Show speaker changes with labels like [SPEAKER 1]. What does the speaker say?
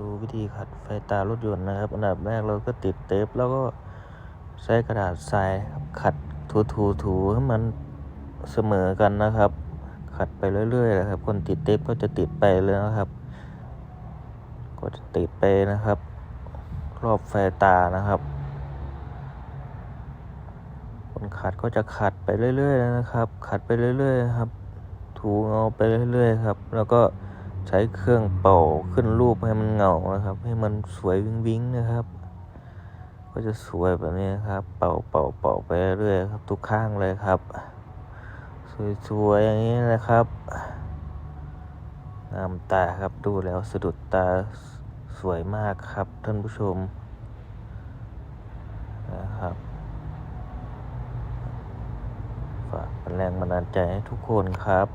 [SPEAKER 1] ดูวิธีขัดไฟตารถยนต์นะครับ อันดับแรกเราก็ติดเทปแล้วก็ใช้กระดาษทรายขัดถูถูถูให้มันเสมอกันนะครับ ขัดไปเรื่อยๆนะครับ คนติดเทปก็จะติดไปเลยนะครับ ก็จะติดไปนะครับ รอบไฟตานะครับ คนขัดก็จะขัดไปเรื่อยๆนะครับ ขัดไปเรื่อยๆครับ ถูเอาไปเรื่อยๆครับ แล้วก็ ใช้เครื่องเป่าขึ้นรูปให้มันเงานะครับ ให้มันสวยวิงวิงนะครับ ก็จะสวยแบบนี้ครับ เป่าเป่าเป่าไปเรื่อยครับ ทุกข้างเลยครับ สวยๆอย่างนี้นะครับงามตาครับดูแล้วสะดุดตาสวยมากครับท่านผู้ชมนะครับ ฝากเป็นแรงบันดาลใจให้ทุกคนครับ